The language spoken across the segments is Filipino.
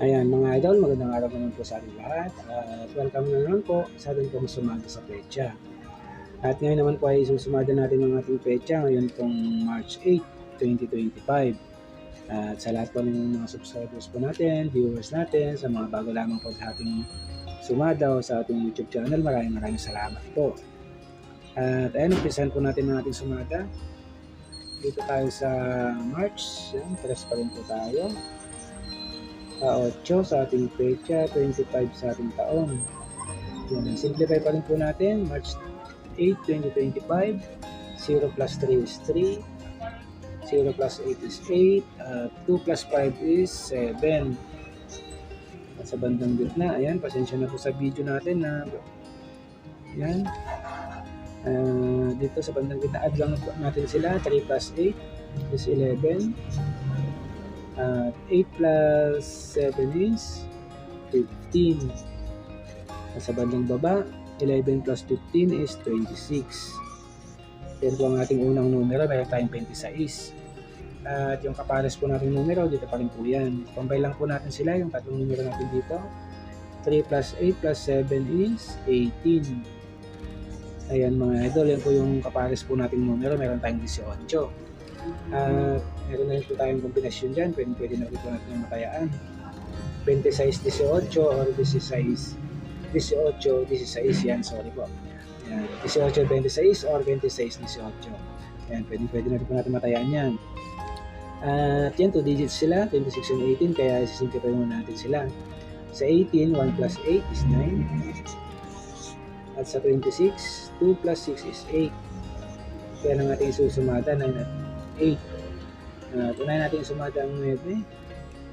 Ayan mga idol, magandang araw naman po sa ating lahat. At welcome na naman po sa ating pong sumada sa pecha. At ngayon naman po ay isusumada natin ang ating pecha ngayon pong March 8, 2025. At sa lahat po ng mga subscribers po natin, viewers natin, sa mga bago lamang po sa ating sumada o sa ating YouTube channel, maraming maraming salamat po. At ayun, umpisahan po natin ang ating sumada. Dito tayo sa March, yan, tres pa rin po tayo 8 sa ating pecha, 25 sa ating taon. Yan, simplify pa rin po natin, March 8, 2025, 0 plus 3 is 3, 0 plus 8 is 8, at 2 plus 5 is 7. At sa bandang gitna, ayan, pasensya na po sa video natin na yan. Ah, dito sa bandang gitna, add lang natin sila, 3 plus 8 is 11. At 8 plus 7 is 15. At sa bandang baba, 11 plus 15 is 26. Yan po ang ating unang numero, meron tayong 26. At yung kapares po natin numero, dito pa rin po yan. Combine lang po natin sila, yung tatlong numero natin dito. 3 plus 8 plus 7 is 18. Ayan mga idol, yan po yung kapares po nating numero, meron tayong 18. At meron na rin po tayong kombinasyon dyan, pwede, pwede na rin po natin matayaan. 26-18 or 16 18, 16 yan, sorry po. Yan, 18, 26 or 26, 18. Yan, pwede, pwede na rin po natin matayaan yan. At yan, 2 digits sila, 26 and 18, kaya sisimplify muna natin sila. Sa 18, 1 plus 8 is 9. At sa 26, 2 plus 6 is 8. Kaya lang natin isusumada, 9 at 8. Uh, tunayan natin sumada ang 9.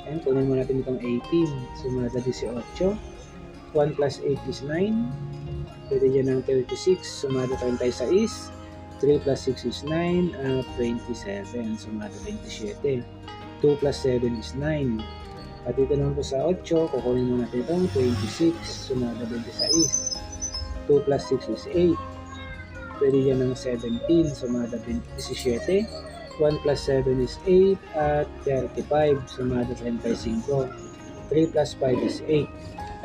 Ayan, kunin mo natin itong 18. Sumada 18. 1 plus 8 is 9. Pwede dyan ng 36. Sumada 36. 3 plus 6 is 9. At 27. Sumada 27. 2 plus 7 is 9. At dito naman po sa 8, kukunin mo natin itong 26. Sumada 26. 2 plus 6 is 8. Pwede yan ng 17. Sumada 17. 1 plus 7 is 8 at 35 sumada 35 3 plus 5 is 8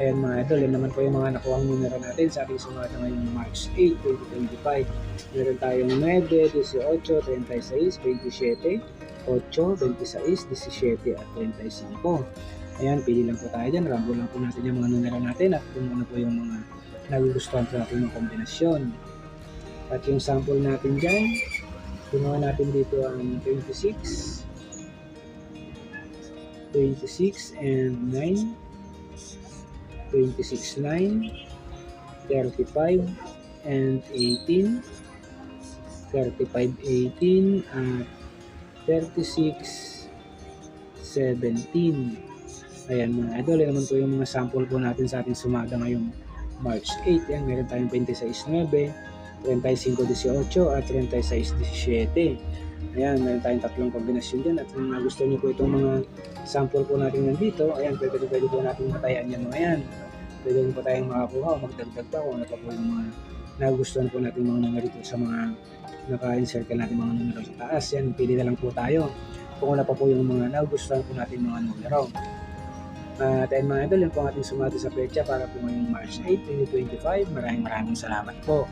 ayan mga idol yan naman po yung mga nakuha numero natin. Sa ating sumada ngayong March 8, 2025 meron tayong 9, 18, 36, 27 8, 26, 17 at 35 ayan pili lang po tayo dyan. Rambo lang po natin yung mga numero natin at kung ano po yung mga nagugustuhan po natin ng kombinasyon. At yung sample natin dyan Ginawa natin dito ang 26, 26 and 9, 26, 9, 35 and 18, 35, 18 at 36, 17. Ayan mga idol, yan naman po yung mga sample po natin sa ating sumada ngayong March 8. Yan, meron tayong 26, 9, 35-18 at 36-17. Ayan, meron tayong tatlong kombinasyon dyan at kung gusto niyo po itong mga sample po natin nandito, ayan, pwede, pwede po natin matayaan yan mga yan. Pwede po tayong makakuha o magdagdag pa kung ano pa po yung mga nagustuhan po natin mga numero dito sa mga naka-encircle natin mga numero sa taas. Yan, pili na lang po tayo kung ano pa po yung mga nagustuhan po natin mga numero. At uh, mga idol, yun po ang ating sumati sa pecha para po ngayong March 8, 2025. Maraming maraming salamat po.